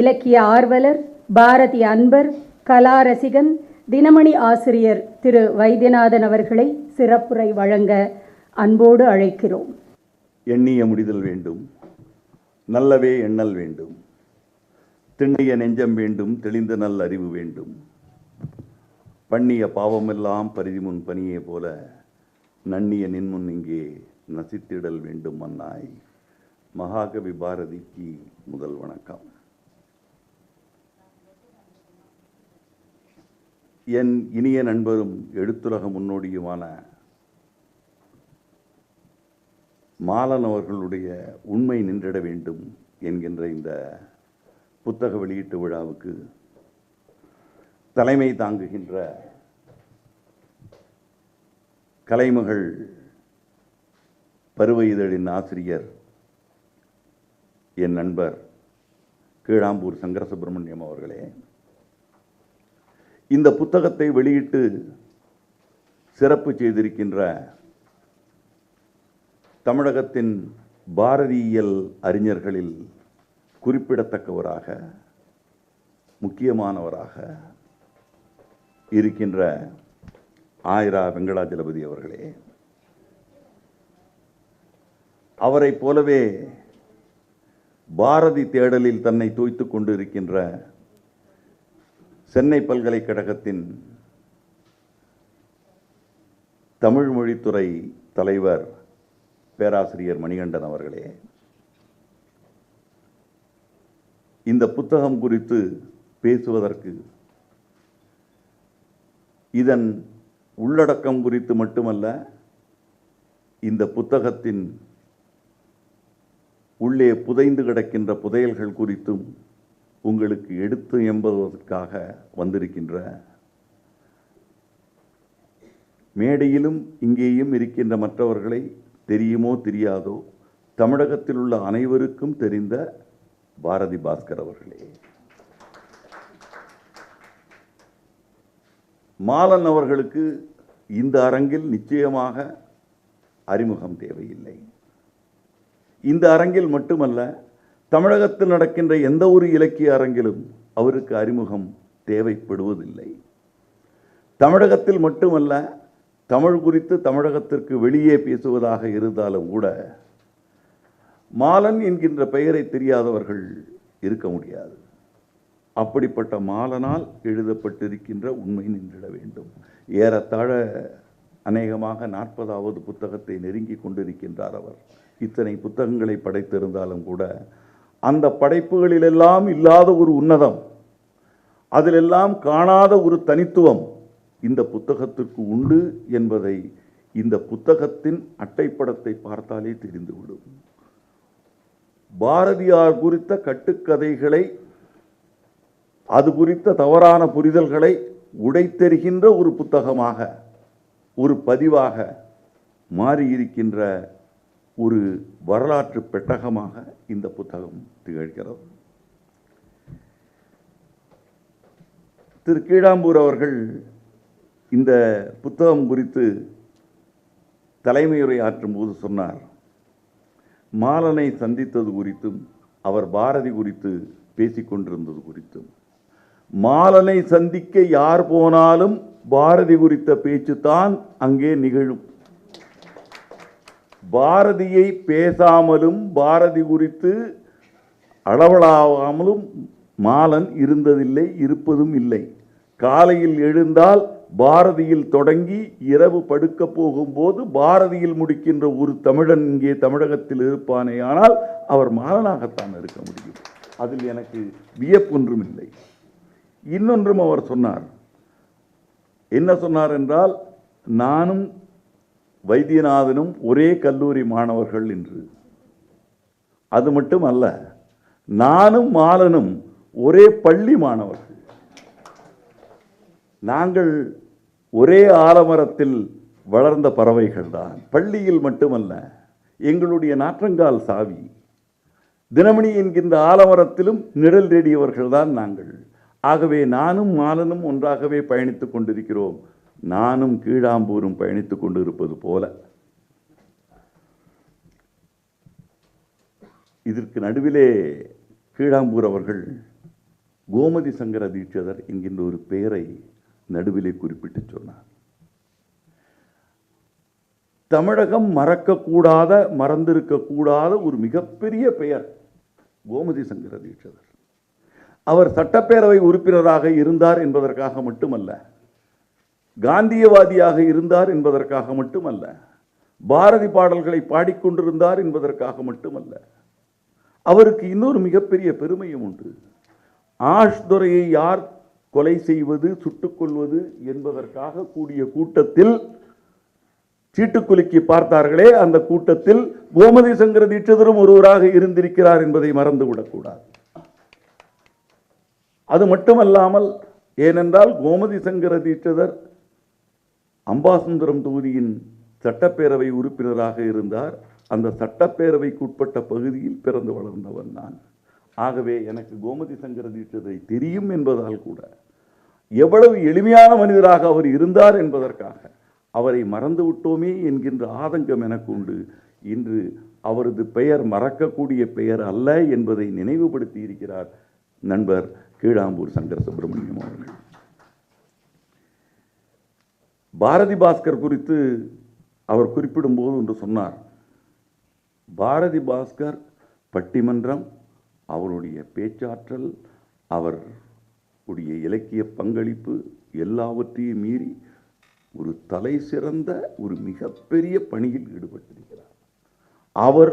இலக்கிய ஆர்வலர் பாரதி அன்பர் கலா ரசிகன் தினமணி ஆசிரியர் திரு வைத்தியநாதன் அவர்களை சிறப்புரை வழங்க அன்போடு அழைக்கிறோம். எண்ணிய முடிதல் வேண்டும் நல்லவே எண்ணல் வேண்டும் திண்ணிய நெஞ்சம் வேண்டும் தெளிந்த நல் அறிவு வேண்டும். பண்ணிய பாவமெல்லாம் பரிதிமுன் பணியே போல நன்னிய நின்முன் இங்கே நசித்திடல் வேண்டும் மன்னாய். மகாகவி பாரதிக்கு முதல் வணக்கம். என் இனிய நண்பரும் எழுத்துலக முன்னோடியுமான மாலன் அவர்களுடைய உண்மை நின்றிட வேண்டும் என்கின்ற இந்த புத்தக வெளியீட்டு விழாவுக்கு தலைமை தாங்குகின்ற கலைமகள் பருவ இதழின் ஆசிரியர் என் நண்பர் கீழாம்பூர் சங்கரசுப்பிரமணியம் அவர்களே. இந்த புத்தகத்தை வெளியிட்டு சிறப்பு செய்திருக்கின்ற தமிழகத்தின் பாரதியியல் அறிஞர்களில் குறிப்பிடத்தக்கவராக முக்கியமானவராக இருக்கின்ற ஆயிரா வெங்கடாஜலபதி அவர்களே அவரைப் போலவே பாரதி தேடலில் தன்னை தோய்த்து கொண்டு இருக்கின்ற சென்னை பல்கலைக்கழகத்தின் தமிழ் மொழித்துறை தலைவர் பேராசிரியர் மணிகண்டன் அவர்களே இந்த புத்தகம் குறித்து பேசுவதற்கு இதன் உள்ளடக்கம் குறித்து மட்டுமல்ல இந்த புத்தகத்தின் உள்ளே புதைந்து கிடக்கின்ற புதையல்கள் குறித்தும் உங்களுக்கு எடுத்து என்பதற்காக வந்திருக்கின்ற மேடையிலும் இங்கேயும் இருக்கின்ற மற்றவர்களை தெரியுமோ தெரியாதோ தமிழகத்தில் உள்ள அனைவருக்கும் தெரிந்த பாரதி பாஸ்கர் அவர்களே. மாலன் அவர்களுக்கு இந்த அரங்கில் நிச்சயமாக அறிமுகம் தேவையில்லை. இந்த அரங்கில் மட்டுமல்ல தமிழகத்தில் நடக்கின்ற எந்த ஒரு இலக்கிய அரங்கிலும் அவருக்கு அறிமுகம் தேவைப்படுவதில்லை. தமிழகத்தில் மட்டுமல்ல தமிழ் குறித்து தமிழகத்திற்கு வெளியே பேசுவதாக இருந்தாலும் கூட மாலன் என்கின்ற பெயரை தெரியாதவர்கள் இருக்க முடியாது. அப்படிப்பட்ட மாலனால் எழுதப்பட்டிருக்கின்ற உண்மை நின்றிட வேண்டும். ஏறத்தாழ அநேகமாக நாற்பதாவது புத்தகத்தை நெருங்கி கொண்டிருக்கின்றார் அவர். இத்தனை புத்தகங்களை படைத்திருந்தாலும் கூட அந்த படைப்புகளிலெல்லாம் இல்லாத ஒரு உன்னதம் அதிலெல்லாம் காணாத ஒரு தனித்துவம் இந்த புத்தகத்திற்கு உண்டு என்பதை இந்த புத்தகத்தின் அட்டைப்படத்தை பார்த்தாலே தெரிந்துவிடும். பாரதியார் குறித்த கட்டுக்கதைகளை அது குறித்த தவறான புரிதல்களை உடைத்தெறிகின்ற ஒரு புத்தகமாக ஒரு பதிவாக மாறியிருக்கின்ற ஒரு வரலாற்று பெட்டகமாக இந்த புத்தகம் திகழ்கிறது. திரு கீழாம்பூர் அவர்கள் இந்த புத்தகம் குறித்து தலைமையுரை ஆற்றும் போது சொன்னார் மாலனை சந்தித்தது குறித்தும் அவர் பாரதி குறித்து பேசிக்கொண்டிருந்தது குறித்தும் மாலனை சந்திக்க யார் போனாலும் பாரதி குறித்த பேச்சு தான் அங்கே நிகழும். பாரதியை பேசாமலும் பாரதி குறித்து அளவலாகாமலும் மாலன் இருந்ததில்லை இருப்பதும் இல்லை. காலையில் எழுந்தால் பாரதியில் தொடங்கி இரவு படுக்க போகும்போது பாரதியில் முடிக்கின்ற ஒரு தமிழன் இங்கே தமிழகத்தில் இருப்பானே. ஆனால் அவர் மாலனாகத்தான் இருக்க முடியும். அதில் எனக்கு வியப்பொன்றும் இல்லை இன்னொன்றும் அவர் சொன்னார். என்ன சொன்னார் என்றால் நானும் வைத்தியநாதனும் ஒரே கல்லூரி மாணவர்கள் என்று அது மட்டும் அல்ல நானும் மாலனும் ஒரே பள்ளி மாணவர்கள். நாங்கள் ஒரே ஆலமரத்தில் வளர்ந்த பறவைகள் தான். பள்ளியில் மட்டுமல்ல எங்களுடைய நாற்றங்கால் சாவி. தினமணி என்கின்ற ஆலமரத்திலும் நிழல் தேடியவர்கள் தான் நாங்கள். ஆகவே நானும் மாலனும் ஒன்றாகவே பயணித்துக் கொண்டிருக்கிறோம். நானும் கீழாம்பூரும் பயணித்துக் கொண்டிருப்பது போல. இதற்கு நடுவிலே கீழாம்பூர் அவர்கள் கோமதி சங்கர தீட்சிதர் என்கின்ற ஒரு பெயரை நடுவிலே குறிப்பிட்டு சொன்னார். தமிழகம் மறக்கக்கூடாத மறந்திருக்கக்கூடாத ஒரு மிகப்பெரிய பெயர் கோமதி சங்கர தீட்சிதர். அவர் சட்டப்பேரவை உறுப்பினராக இருந்தார் என்பதற்காக மட்டுமல்ல காந்தியவாதியாக இருந்தார் என்பதற்காக மட்டுமல்ல பாரதி பாடல்களை பாடிக்கொண்டிருந்தார் என்பதற்காக மட்டுமல்ல அவருக்கு இன்னொரு மிகப்பெரிய பெருமையும் உண்டு. ஆஷ்துரையை யார் கொலை செய்வது சுட்டுக்கொள்வது என்பதற்காக கூடிய கூட்டத்தில் சீட்டுக்குலுக்கி பார்த்தார்களே அந்த கூட்டத்தில் கோமதி சங்கர தீட்சிதரும் ஒருவராக இருந்திருக்கிறார் என்பதை மறந்துவிடக்கூடாது அது மட்டுமல்லாமல் ஏனென்றால் கோமதி சங்கர தீட்சிதர் அம்பாசுந்தரம் தொகுதியின் சட்டப்பேரவை உறுப்பினராக இருந்தார். அந்த சட்டப்பேரவைக்குட்பட்ட பகுதியில் பிறந்து வளர்ந்தவன் நான். ஆகவே எனக்கு கோமதி சங்கர தீட்சதை தெரியும் என்பதால் கூட எவ்வளவு எளிமையான மனிதராக அவர் இருந்தார் என்பதற்காக அவரை மறந்து விட்டோமே என்கின்ற ஆதங்கம் எனக்கு உண்டு. இன்று அவரது பெயர் மறக்கக்கூடிய பெயர் அல்ல என்பதை நினைவுபடுத்தி இருக்கிறார் நண்பர் கீழாம்பூர் சங்கர சுப்பிரமணியம் அவர்கள். பாரதி பாஸ்கர் குறித்து அவர் குறிப்பிடும்போது ஒன்று சொன்னார். பாரதி பாஸ்கர் பட்டிமன்றம் அவருடைய பேச்சாற்றல் அவர் உடைய இலக்கிய பங்களிப்பு எல்லாவற்றையும் மீறி ஒரு தலை சிறந்த ஒரு மிகப்பெரிய பணியில் ஈடுபட்டிருக்கிறார். அவர்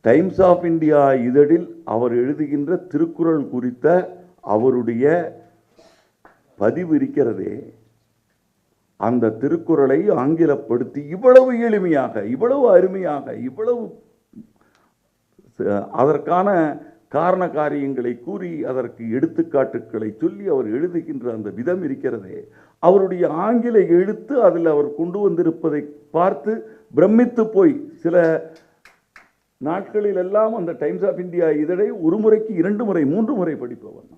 டைம்ஸ் ஆஃப் இந்தியா இதழில் அவர் எழுதுகின்ற திருக்குறள் குறித்த அவருடைய பதிவு இருக்கிறதே அந்த திருக்குறளை ஆங்கிலப்படுத்தி இவ்வளவு எளிமையாக இவ்வளவு அருமையாக இவ்வளவு அதற்கான காரண காரியங்களை கூறி அதற்கு எடுத்துக்காட்டுக்களை சொல்லி அவர் எழுதுகின்ற அந்த விதம் இருக்கிறதே. அவருடைய ஆங்கில எழுத்து அதில் அவர் கொண்டு வந்திருப்பதை பார்த்து பிரமித்து போய் சில நாட்களில் எல்லாம் அந்த டைம்ஸ் ஆஃப் இந்தியா இதழை ஒரு முறைக்கு இரண்டு முறை மூன்று முறை படிப்பவன்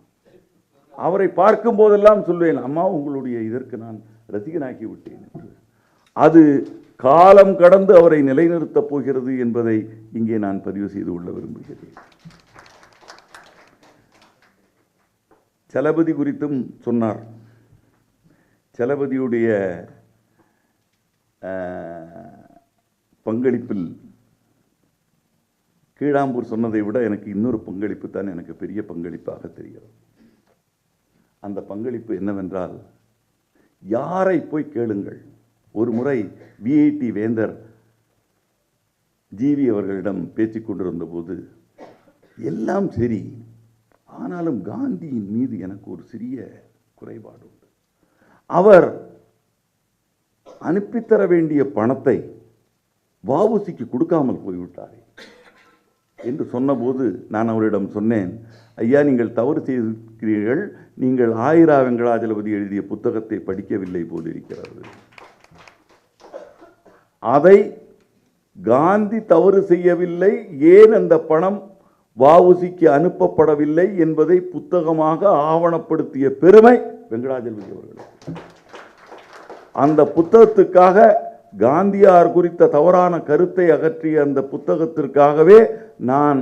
அவரை பார்க்கும் போதெல்லாம் சொல்வேன் அம்மா உங்களுடைய இதற்கு நான் ரசிகனாக்கி விட்டேன் என்று. அது காலம் கடந்து அவரை நிலைநிறுத்தப் போகிறது என்பதை இங்கே நான் பதிவு செய்து கொள்ள விரும்புகிறேன். சலபதி குறித்தும் சொன்னார். சலபதியுடைய அஹ், பங்களிப்பில் கீழாம்பூர் சொன்னதை விட எனக்கு இன்னொரு பங்களிப்பு தான் எனக்கு பெரிய பங்களிப்பாக தெரிகிறது. அந்த பங்களிப்பு என்னவென்றால் யாரை போய் கேளுங்கள்? ஒரு முறை விஐடி வேந்தர் ஜிவி அவர்களிடம் பேச்சு கொண்டிருந்த போது எல்லாம் சரி ஆனாலும் காந்தியின் மீது எனக்கு ஒரு சிறிய குறைபாடு உண்டு. அவர் அனுப்பித்தர வேண்டிய பணத்தை வாவுசிக்கு கொடுக்காமல் போய்விட்டாரே. என்று சொன்னபோது நான் அவரிடம் சொன்னேன் ஐயா நீங்கள் தவறு செய்திருக்கிறீர்கள். நீங்கள் ஆயிரா வெங்கடாஜலபதி எழுதிய புத்தகத்தை படிக்கவில்லை போலிருக்கிறது. அதை காந்தி தவறு செய்யவில்லை. ஏன் அந்த பணம் வாவுசிக்கு அனுப்பப்படவில்லை என்பதை புத்தகமாக ஆவணப்படுத்திய பெருமை வெங்கடாஜலபதி அவர்களுக்கு. அந்த புத்தகத்துக்காக காந்தியார் குறித்த தவறான கருத்தை அகற்றிய அந்த புத்தகத்திற்காகவே நான்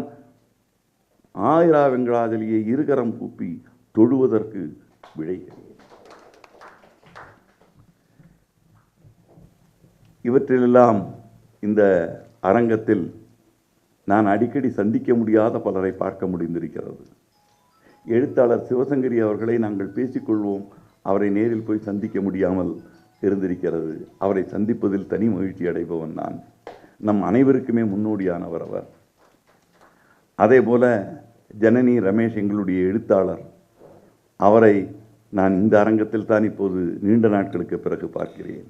ஆயிரா வெங்கடாஜலியை இருகரம் கூப்பி தொழுவதற்கு விழைகிறேன். இவற்றிலெல்லாம் இந்த அரங்கத்தில் நான் அடிக்கடி சந்திக்க முடியாத பலரை பார்க்க முடிந்திருக்கிறது. எழுத்தாளர் சிவசங்கரி அவர்களை நாங்கள் பேசிக்கொள்வோம் அவரை நேரில் போய் சந்திக்க முடியாமல் இருந்திருக்கிறது. அவரை சந்திப்பதில் தனி மகிழ்ச்சி அடைபவன் நான். நம் அனைவருக்குமே முன்னோடியானவர் அவர். அதே போல ஜனனி ரமேஷ் எங்களுடைய எழுத்தாளர். அவரை நான் இந்த அரங்கத்தில் தான் இப்போது நீண்ட நாட்களுக்கு பிறகு பார்க்கிறேன்.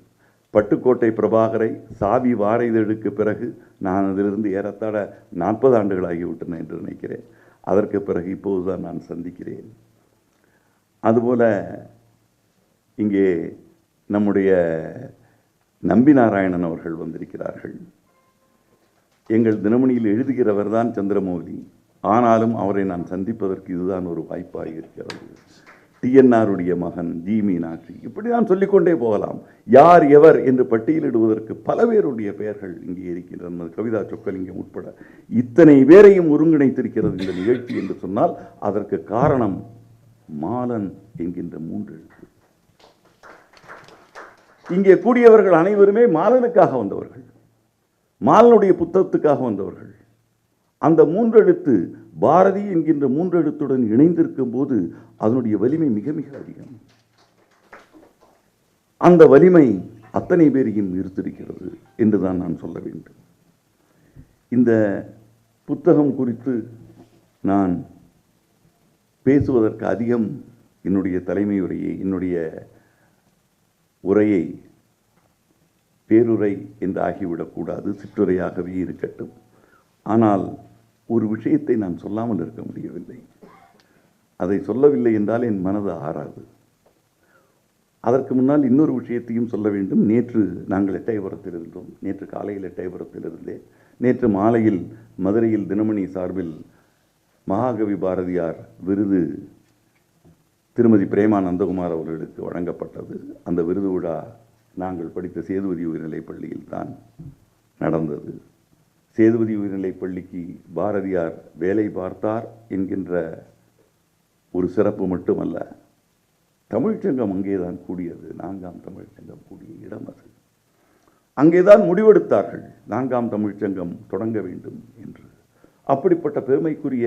பட்டுக்கோட்டை பிரபாகரை சாவி வார இதழுக்கு பிறகு நான் அதிலிருந்து ஏறத்தாழ நாற்பது ஆண்டுகளாகிவிட்டன என்று நினைக்கிறேன். அதற்கு பிறகு இப்போதுதான் நான் சந்திக்கிறேன். அதுபோல இங்கே நம்முடைய நம்பி நாராயணன் அவர்கள் வந்திருக்கிறார்கள். எங்கள் தினமணியில் எழுதுகிறவர் தான் சந்திரமௌலி. ஆனாலும் அவரை நான் சந்திப்பதற்கு இதுதான் ஒரு வாய்ப்பாக இருக்கிறது. டிஎன்ஆருடைய மகன் ஜி மீனாட்சி. இப்படி நான் சொல்லிக்கொண்டே போகலாம். யார் எவர் என்று பட்டியலிடுவதற்கு பல பேருடைய பெயர்கள் இங்கே இருக்கின்றன. கவிதா சொக்கலிங்கம் உட்பட. இத்தனை பேரையும் ஒருங்கிணைத்திருக்கிறது இந்த நிகழ்ச்சி என்று சொன்னால் அதற்கு காரணம் மாலன் என்கின்ற மூன்று இங்கே கூடியவர்கள் அனைவருமே மாலனுக்காக வந்தவர்கள். மாலனுடைய புத்தகத்துக்காக வந்தவர்கள். அந்த மூன்றெழுத்து பாரதி என்கின்ற மூன்றெழுத்துடன் இணைந்திருக்கும் போது அதனுடைய வலிமை மிக மிக அதிகம். அந்த வலிமை அத்தனை பேரையும் ஈர்த்திருக்கிறது என்றுதான் நான் சொல்ல வேண்டும். இந்த புத்தகம் குறித்து நான் பேசுவதற்கு அதிகம் என்னுடைய தலைமையுரையை என்னுடைய உரையை பேருரை என்று ஆகிவிடக்கூடாது சிற்றுரையாகவே இருக்கட்டும். ஆனால் ஒரு விஷயத்தை நான் சொல்லாமல் இருக்க முடியவில்லை. அதை சொல்லவில்லை என்றால் என் மனது ஆறாது. அதற்கு முன்னால் இன்னொரு விஷயத்தையும் சொல்ல வேண்டும். நேற்று நாங்கள் எட்டயபுரத்தில் இருந்தோம். நேற்று காலையில் எட்டயபுரத்தில் இருந்தேன். நேற்று மாலையில் மதுரையில் தினமணி சார்பில் மகாகவி பாரதியார் விருது திருமதி பிரேமா நந்தகுமார் அவர்களுக்கு வழங்கப்பட்டது. அந்த விருது விழா நாங்கள் படித்த சேதுபதி உயர்நிலைப் பள்ளியில் தான் நடந்தது. சேதுபதி உயர்நிலைப் பள்ளிக்கு பாரதியார் வேலை பார்த்தார் என்கின்ற ஒரு சிறப்பு மட்டுமல்ல தமிழ்ச்சங்கம் அங்கேதான் கூடியது நான்காம் தமிழ்ச்சங்கம் கூடிய இடம் அது. அங்கேதான் முடிவெடுத்தார்கள் நான்காம் தமிழ்ச்சங்கம் தொடங்க வேண்டும் என்று. அப்படிப்பட்ட பெருமைக்குரிய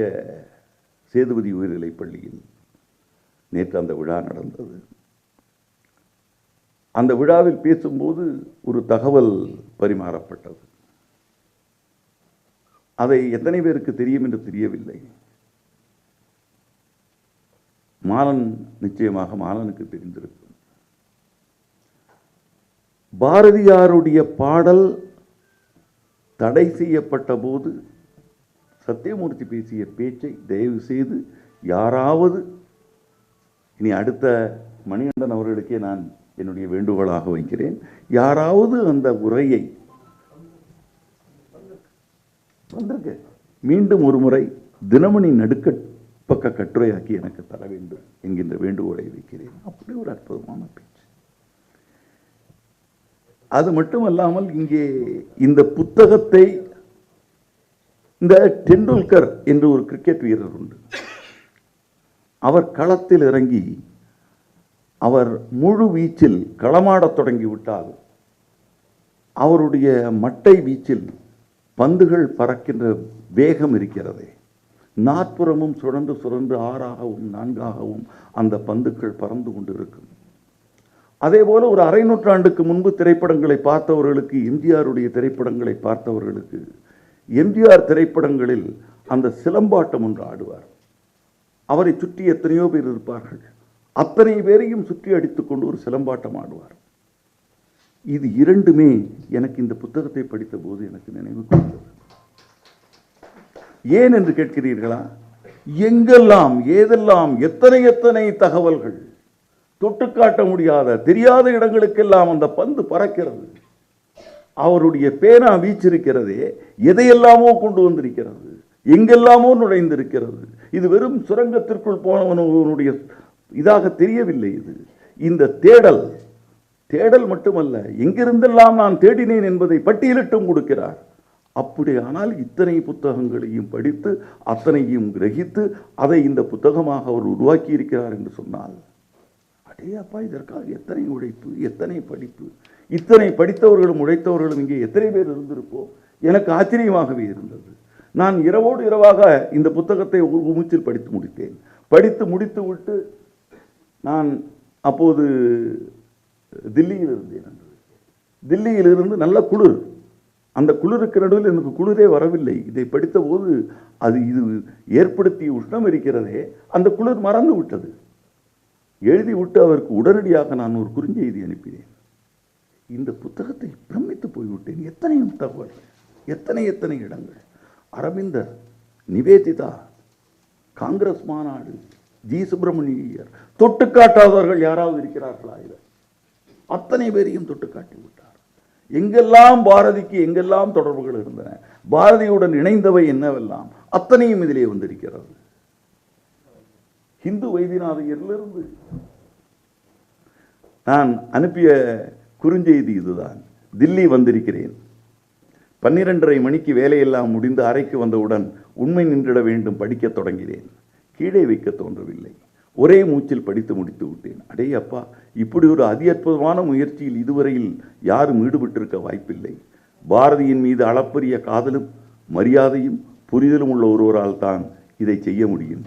சேதுபதி உயர்நிலைப் பள்ளியில் நேற்று அந்த விழா நடந்தது. அந்த விழாவில் பேசும்போது ஒரு தகவல் பரிமாறப்பட்டது. அதை எத்தனை பேருக்கு தெரியும் என்று தெரியவில்லை. மாலன் நிச்சயமாக மாலனுக்கு தெரிந்திருக்கும். பாரதியாருடைய பாடல் தடை செய்யப்பட்ட போது சத்தியமூர்த்தி பேசிய பேச்சை தயவு செய்து யாராவது இனி அடுத்த மணிகண்டன் அவர்களுக்கே நான் என்னுடைய வேண்டுகோளாக வைக்கிறேன். யாராவது அந்த உரையை வந்திருக்கு. மீண்டும் ஒரு முறை தினமணி நடுக்க பக்க கட்டுரையாக்கி எனக்கு தர வேண்டும் என்கின்ற வேண்டுகோளை வைக்கிறேன். அப்படி ஒரு அற்புதமான பேச்சு. அது மட்டுமல்லாமல் இங்கே இந்த புத்தகத்தை இந்த டெண்டுல்கர் என்று ஒரு கிரிக்கெட் வீரர் உண்டு. அவர் களத்தில் இறங்கி அவர் முழு வீச்சில் களமாடத் தொடங்கிவிட்டால் அவருடைய மட்டை வீச்சில் பந்துகள் பறக்கின்ற வேகம் இருக்கிறதே. நாற்புறமும் சுழன்று சுழன்று ஆறாகவும் நான்காகவும் அந்த பந்துக்கள் பறந்து கொண்டிருக்கும். அதே போல ஒரு அரை நூற்றாண்டுக்கு முன்பு திரைப்படங்களை பார்த்தவர்களுக்கு எம்ஜிஆருடைய திரைப்படங்களை பார்த்தவர்களுக்கு எம்ஜிஆர் திரைப்படங்களில் அந்த சிலம்பாட்டம் ஒன்று ஆடுவார். அவரை சுற்றி எத்தனையோ பேர் இருப்பார்கள். அத்தனை பேரையும் சுற்றி அடித்துக்கொண்டு ஒரு சிலம்பாட்டம் ஆடுவார். இது இரண்டுமே எனக்கு இந்த புத்தகத்தை படித்த போது எனக்கு நினைவு கொண்டது ஏன் என்று கேட்கிறீர்களா? எங்கெல்லாம் ஏதெல்லாம் எத்தனை எத்தனை தகவல்கள்? தொட்டு காட்ட முடியாத தெரியாத இடங்களுக்கெல்லாம் அந்த பந்து பறக்கிறது. அவருடைய பேனா வீச்சிருக்கிறதே எதையெல்லாமோ கொண்டு வந்திருக்கிறது. எங்கெல்லாமோ நுழைந்திருக்கிறது. இது வெறும் சுரங்கத்திற்குள் போனவனுடைய இதாக தெரியவில்லை இது. இந்த தேடல் தேடல் மட்டுமல்ல எங்கிருந்தெல்லாம் நான் தேடினேன் என்பதை பட்டியலிட்டும் கொடுக்கிறார். அப்படியானால் இத்தனை புத்தகங்களையும் படித்து அத்தனையும் கிரகித்து அதை இந்த புத்தகமாக அவர் உருவாக்கி இருக்கிறார் என்று சொன்னால் அடே அப்பா இதற்காக எத்தனை உழைப்பு எத்தனை படிப்பு இத்தனை படித்தவர்களும் உழைத்தவர்களும் இங்கே எத்தனை பேர் இருந்திருப்போம்? எனக்கு ஆச்சரியமாகவே இருந்தது. நான் இரவோடு இரவாக இந்த புத்தகத்தை ஒரு மூச்சில் படித்து முடித்தேன். படித்து முடித்து விட்டு நான் அப்போது தில்லியில் இருந்தேன் தில்லியில் இருந்து நல்ல குளிர். அந்த குளிருக்கு நடுவில் எனக்கு குளிரே வரவில்லை. இதை படித்தபோது அது இது ஏற்படுத்திய உஷ்ணம் இருக்கிறதே. அந்த குளிர் மறந்து விட்டது. எழுதி விட்டு அவருக்கு உடனடியாக நான் ஒரு குறுஞ்செய்தி அனுப்பினேன். இந்த புத்தகத்தை பிரமித்து போய்விட்டேன். எத்தனை தகவல்? எத்தனை எத்தனை இடங்கள்? அரவிந்தர் நிவேதிதா காங்கிரஸ் மாநாடு ஜி. சுப்பிரமணியர் தொட்டு காட்டாதவர்கள் யாராவது இருக்கிறார்களா இதை? அத்தனை பேரையும் தொட்டு காட்டி விட்டார். எங்கெல்லாம் பாரதிக்கு எங்கெல்லாம் தொடர்புகள் இருந்தன பாரதியுடன் இணைந்தவை என்னவெல்லாம் அத்தனையும் இதிலே வந்திருக்கிறது. ஹிந்து வைத்தியநாதையரிலிருந்து நான் அனுப்பிய குறுஞ்செய்தி இதுதான். தில்லி வந்திருக்கிறேன். பன்னிரண்டரை மணிக்கு வேலையெல்லாம் முடிந்து அறைக்கு வந்தவுடன் உண்மை நின்றிட வேண்டும் படிக்கத் தொடங்கினேன். கீழே வைக்க தோன்றவில்லை. ஒரே மூச்சில் படித்து முடித்து விட்டேன். அடே அப்பா இப்படி ஒரு அதி அற்புதமான முயற்சியில் இதுவரையில் யாரும் ஈடுபட்டிருக்க வாய்ப்பில்லை. பாரதியின் மீது அளப்பரிய காதலும் மரியாதையும் புரிதலும் உள்ள ஒருவரால் தான் இதை செய்ய முடியும்.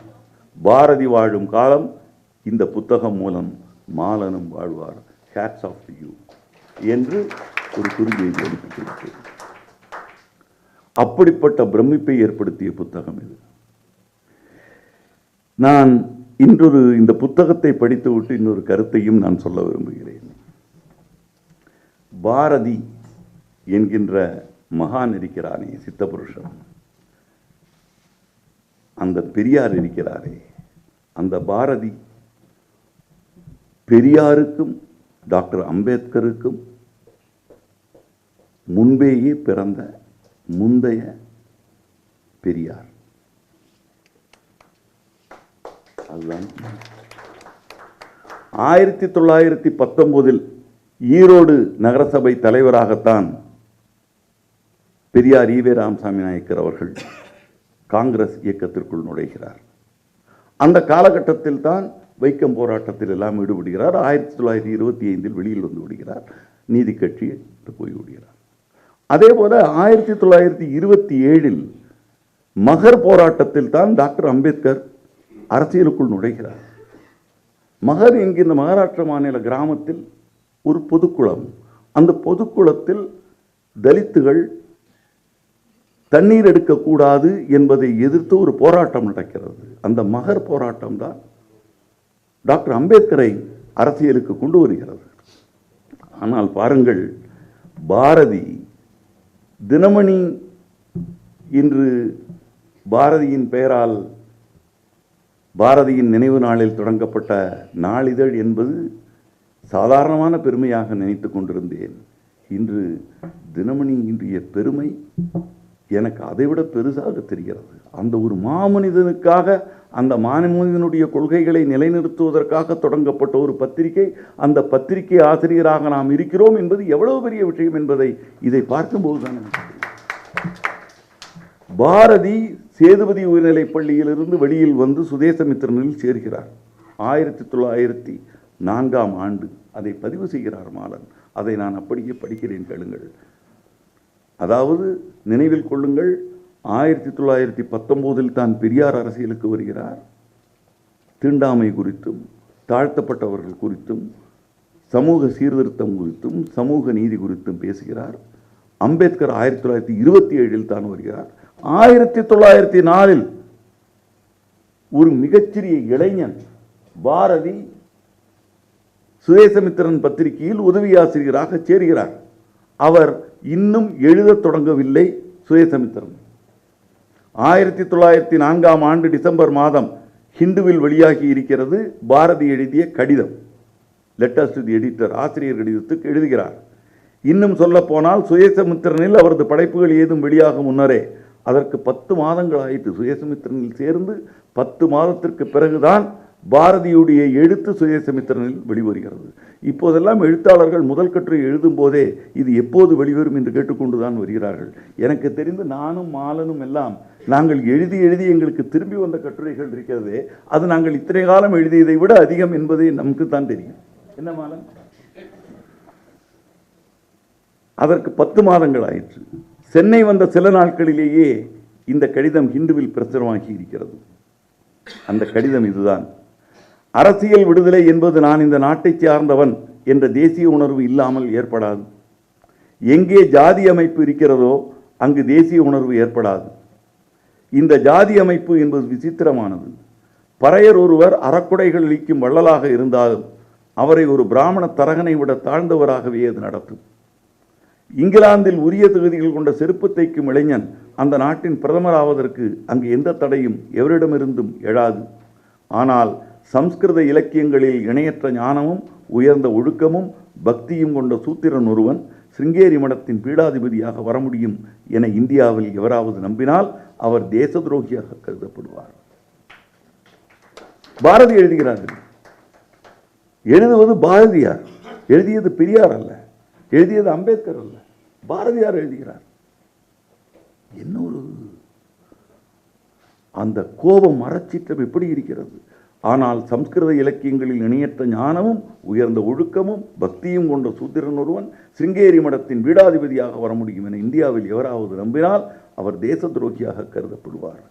பாரதி வாழும் காலம் இந்த புத்தகம் மூலம் மாலனும் வாழ்வார். ஹேட்ஸ் ஆஃப் யூ என்று ஒரு குறுஞ்செய்தி கொடுத்தேன். அப்படிப்பட்ட பிரமிப்பை ஏற்படுத்திய புத்தகம் இது. நான் இன்றொரு இந்த புத்தகத்தை படித்துவிட்டு இன்னொரு கருத்தையும் நான் சொல்ல விரும்புகிறேன். பாரதி என்கின்ற மகான் இருக்கிறானே சித்தபுருஷன். அந்த பெரியார் இருக்கிறாரே. அந்த பாரதி பெரியாருக்கும் டாக்டர் அம்பேத்கருக்கும் முன்பேயே பிறந்த முந்தைய பெரியார். அதுதான். ஆயிரத்தி தொள்ளாயிரத்தி பத்தொன்பதில் ஈரோடு நகரசபை தலைவராகத்தான் பெரியார் ஈவே ராமசாமி நாயக்கர் அவர்கள் காங்கிரஸ் இயக்கத்திற்குள் நுழைகிறார். அந்த காலகட்டத்தில் தான் வைக்கம் போராட்டத்தில் எல்லாம் ஈடுபடுகிறார். ஆயிரத்தி தொள்ளாயிரத்தி இருபத்தி ஐந்தில் வெளியில் வந்து விடுகிறார். நீதி கட்சி போய் விடுகிறார். அதே போல ஆயிரத்தி தொள்ளாயிரத்தி இருபத்தி ஏழில் மகர் போராட்டத்தில் தான் டாக்டர் அம்பேத்கர் அரசியலுக்குள் நுழைகிறார். மகர் என்கின்ற மகாராஷ்டிர மாநில கிராமத்தில் ஒரு பொதுக்குளம். அந்த பொதுக்குளத்தில் தலித்துகள் தண்ணீர் எடுக்கக்கூடாது என்பதை எதிர்த்து ஒரு போராட்டம் நடக்கிறது. அந்த மகர் போராட்டம் தான் டாக்டர் அம்பேத்கரை அரசியலுக்கு கொண்டு வருகிறது. ஆனால் பாருங்கள் பாரதி தினமணி இன்று பாரதியின் பெயரால் பாரதியின் நினைவு நாளில் தொடங்கப்பட்ட நாளிதழ் என்பது சாதாரணமான பெருமையாக நினைத்து கொண்டிருந்தேன். இன்று தினமணி இன்றைய பெருமை. எனக்கு அதைவிட பெருசாக தெரிகிறது. அந்த ஒரு மாமனிதனுக்காக அந்த மாமனிதனுடைய கொள்கைகளை நிலைநிறுத்துவதற்காக தொடங்கப்பட்ட ஒரு பத்திரிகை அந்த பத்திரிகை ஆசிரியராக நாம் இருக்கிறோம் என்பது எவ்வளவு பெரிய விஷயம் என்பதை இதை பார்க்கும்போது தான் எனக்கு பாரதி சேதுபதி உயர்நிலைப் பள்ளியிலிருந்து வெளியில் வந்து சுதேசமித்திரனில் சேர்கிறார். ஆயிரத்தி தொள்ளாயிரத்தி நான்காம் ஆண்டு அதை பதிவு செய்கிறார் மாலன். அதை நான் அப்படியே படிக்கிறேன் கேளுங்கள். அதாவது நினைவில் கொள்ளுங்கள் ஆயிரத்தி தொள்ளாயிரத்தி பத்தொம்போதில் தான் பெரியார் அரசியலுக்கு வருகிறார். தீண்டாமை குறித்தும் தாழ்த்தப்பட்டவர்கள் குறித்தும் சமூக சீர்திருத்தம் குறித்தும் சமூக நீதி குறித்தும் பேசுகிறார். அம்பேத்கர் ஆயிரத்தி தொள்ளாயிரத்தி இருபத்தி ஏழில் தான் வருகிறார். ஆயிரத்தி தொள்ளாயிரத்தி நாலில் ஒரு மிகச்சிறிய இளைஞன் பாரதி சுதேசமித்திரன் பத்திரிகையில் உதவி ஆசிரியராக சேர்கிறார். அவர் இன்னும் எழுதத் தொடங்கவில்லை சுயசமித்திரம். ஆயிரத்தி தொள்ளாயிரத்தி நான்காம் ஆண்டு டிசம்பர் மாதம் ஹிந்துவில் வெளியாகி இருக்கிறது பாரதி எழுதிய கடிதம். லெட்டர்ஸ் டு தி எடிட்டர் ஆசிரியர் கடிதத்துக்கு எழுதுகிறார். இன்னும் சொல்லப்போனால் சுயசமித்திரனில் அவரது படைப்புகள் ஏதும் வெளியாகும் முன்னரே. அதற்கு பத்து மாதங்கள் ஆயிற்று. சுயசமித்திரனில் சேர்ந்து பத்து மாதத்திற்கு பிறகுதான் பாரதியுடைய எழுத்து சுயசமித்திரனில் வெளிவருகிறது. இப்போதெல்லாம் எழுத்தாளர்கள் முதல் கட்டுரை எழுதும் போதே இது எப்போது வெளிவரும் என்று கேட்டுக்கொண்டுதான் வருகிறார்கள். எனக்கு தெரிந்து நானும் மாலனும் எல்லாம் நாங்கள் எழுதி எழுதி எங்களுக்கு திரும்பி வந்த கட்டுரைகள் இருக்கிறதே அது நாங்கள் இத்தனை காலம் எழுதியதை விட அதிகம் என்பதை நமக்கு தான் தெரியும். என்ன மாலன்? அதற்கு பத்து மாதங்கள் ஆயிற்று. சென்னை வந்த சில நாட்களிலேயே இந்த கடிதம் ஹிந்துவில் பிரசுரமாகி இருக்கிறது. அந்த கடிதம் இதுதான். அரசியல் விடுதலை என்பது நான் இந்த நாட்டைச் சார்ந்தவன் என்ற தேசிய உணர்வு இல்லாமல் ஏற்படாது. எங்கே ஜாதி அமைப்பு இருக்கிறதோ அங்கு தேசிய உணர்வு ஏற்படாது. இந்த ஜாதி அமைப்பு என்பது விசித்திரமானது. பறையர் ஒருவர் அறக்குடைகள் அளிக்கும் வள்ளலாக இருந்தாலும் அவரை ஒரு பிராமண தரகனை விட தாழ்ந்தவராகவே அது நடத்தும் இங்கிலாந்தில் உரிய தகுதிகள் கொண்ட செருப்பு தைக்கும் இளைஞன் அந்த நாட்டின் பிரதமராவதற்கு அங்கு எந்த தடையும் எவரிடமிருந்தும் எழாது. ஆனால் சம்ஸ்கிருத இலக்கியங்களில் இணையற்ற ஞானமும் உயர்ந்த ஒழுக்கமும் பக்தியும் கொண்ட சூத்திரன் ஒருவன் சிருங்கேரி மடத்தின் பீடாதிபதியாக வர முடியும் என இந்தியாவில் எவராவது நம்பினால் அவர் தேச துரோகியாக கருதப்படுவார். பாரதி எழுதுகிறார்கள் எழுதுவது பாரதியார். எழுதியது பெரியார் அல்ல. எழுதியது அம்பேத்கர் அல்ல. பாரதியார் எழுதுகிறார். என்ன ஒரு அந்த கோபம் மரச்சிற்றம் எப்படி இருக்கிறது? ஆனால் சம்ஸ்கிருத இலக்கியங்களில் இணையற்ற ஞானமும் உயர்ந்த ஒழுக்கமும் பக்தியும் கொண்ட சூத்திரன் ஒருவன் சிங்கேரி மடத்தின் வீடாதிபதியாக வர முடியும் என இந்தியாவில் எவராவது நம்பினால் அவர் தேச துரோகியாக கருதப்படுவார்.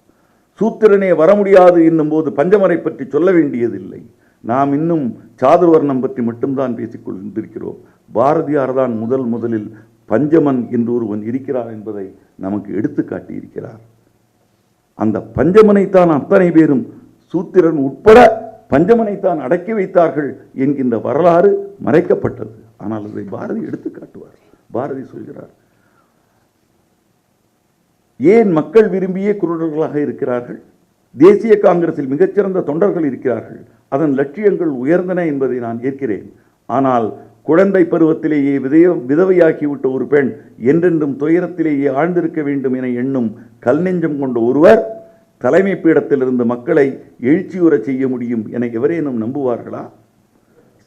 சூத்திரனே வர முடியாது என்னும் போது பஞ்சமரை பற்றி சொல்ல வேண்டியதில்லை. நாம் இன்னும் சாதுர்வர்ணம் பற்றி மட்டும்தான் பேசிக் கொண்டிருக்கிறோம். பாரதியார் தான் முதல் முதலில் பஞ்சமன் என்று ஒருவன் இருக்கிறார் என்பதை நமக்கு எடுத்து காட்டியிருக்கிறார். அந்த பஞ்சமனைத்தான் அத்தனை பேரும் சூத்திரன் உட்பட பஞ்சமனைத்தான் அடக்கி வைத்தார்கள் என்கின்ற வரலாறு மறைக்கப்பட்டது. ஆனால் அதை பாரதி எடுத்து காட்டுவார். பாரதி சொல்கிறார் ஏன் மக்கள் விரும்பிய குருடர்களாக இருக்கிறார்கள்? தேசிய காங்கிரஸில் மிகச்சிறந்த தொண்டர்கள் இருக்கிறார்கள். அதன் லட்சியங்கள் உயர்ந்தன என்பதை நான் ஏற்கிறேன். ஆனால் குழந்தை பருவத்திலேயே விதய விதவையாகிவிட்ட ஒரு பெண் என்றென்றும் துயரத்திலேயே ஆழ்ந்திருக்க வேண்டும் என எண்ணும் கல் நெஞ்சம் கொண்ட ஒருவர் தலைமை பீடத்திலிருந்து மக்களை எழுச்சியுற செய்ய முடியும் என எவரேனும் நம்புவார்களா?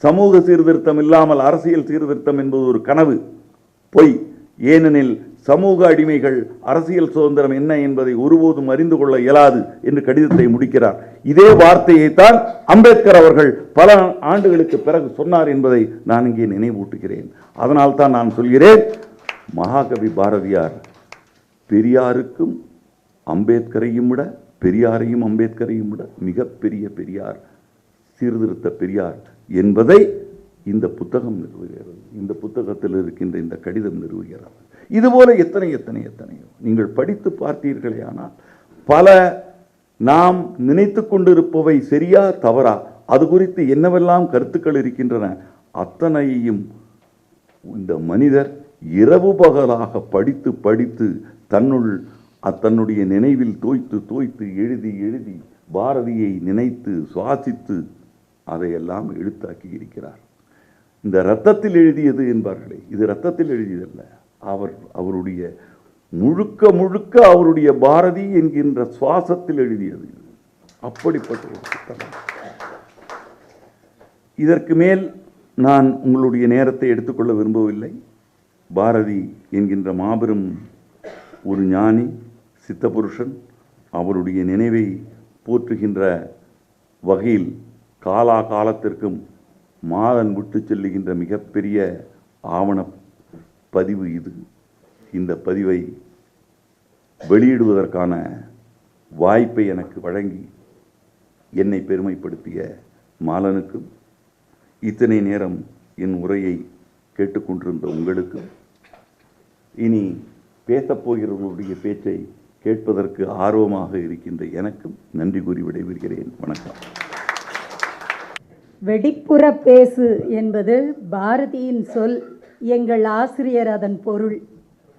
சமூக சீர்திருத்தம் இல்லாமல் அரசியல் சீர்திருத்தம் என்பது ஒரு கனவு. பொய். ஏனெனில் சமூக அடிமைகள் அரசியல் சுதந்திரம் என்ன என்பதை ஒருபோதும் அறிந்து கொள்ள இயலாது என்று கடிதத்தை முடிக்கிறார். இதே வார்த்தையைத்தான் அம்பேத்கர் அவர்கள் பல ஆண்டுகளுக்கு பிறகு சொன்னார் என்பதை நான் இங்கே நினைவூட்டுகிறேன். அதனால் தான் நான் சொல்கிறேன் மகாகவி பாரதியார் பெரியாருக்கும் அம்பேத்கரையும் விட பெரியாரையும் அம்பேத்கரையும் விட மிகப்பெரிய பெரியார் சீர்திருத்த பெரியார் என்பதை இந்த புத்தகம் நிறுவுகிறது. இந்த புத்தகத்தில் இருக்கின்ற இந்த கடிதம் நிறுவுகிறது. இதுபோல எத்தனை எத்தனை எத்தனையோ. நீங்கள் படித்து பார்த்தீர்களே ஆனால் பல நாம் நினைத்து கொண்டிருப்பவை சரியா தவறா அது குறித்து என்னவெல்லாம் கருத்துக்கள் இருக்கின்றன அத்தனையும் இந்த மனிதர் இரவு பகலாக படித்து படித்து தன்னுள் அத்தன்னுடைய நினைவில் தோய்த்து தோய்த்து எழுதி எழுதி பாரதியை நினைத்து சுவாசித்து அதையெல்லாம் எழுத்தாக்கி இருக்கிறார். இந்த ரத்தத்தில் எழுதியது என்பார்களே இது ரத்தத்தில் எழுதியதல்ல. அவர் அவருடைய முழுக்க முழுக்க அவருடைய பாரதி என்கின்ற சுவாசத்தில் எழுதியது. அப்படிப்பட்ட ஒரு புத்தகம். இதற்கு மேல் நான் உங்களுடைய நேரத்தை எடுத்துக்கொள்ள விரும்பவில்லை. பாரதி என்கின்ற மாபெரும் ஒரு ஞானி சித்தபுருஷன் அவருடைய நினைவை போற்றுகின்ற வகையில் காலா காலத்திற்கும் மாதன் விட்டு செல்லுகின்ற மிகப்பெரிய ஆவண பதிவு இது. இந்த பதிவை வெளியிடுவதற்கான வாய்ப்பை எனக்கு வழங்கி என்னை பெருமைப்படுத்திய மாலனுக்கும் இத்தனை நேரம் என் உரையை கேட்டுக்கொண்டிருந்த உங்களுக்கும் இனி பேசப்போகிறவர்களுடைய பேச்சை கேட்பதற்கு ஆர்வமாக இருக்கின்ற எனக்கும் நன்றி கூறி விடைபெறுகிறேன். வணக்கம். வெடிப்புற பேசு என்பது பாரதியின் சொல் எங்கள் ஆசிரியர் அதன் பொருள்.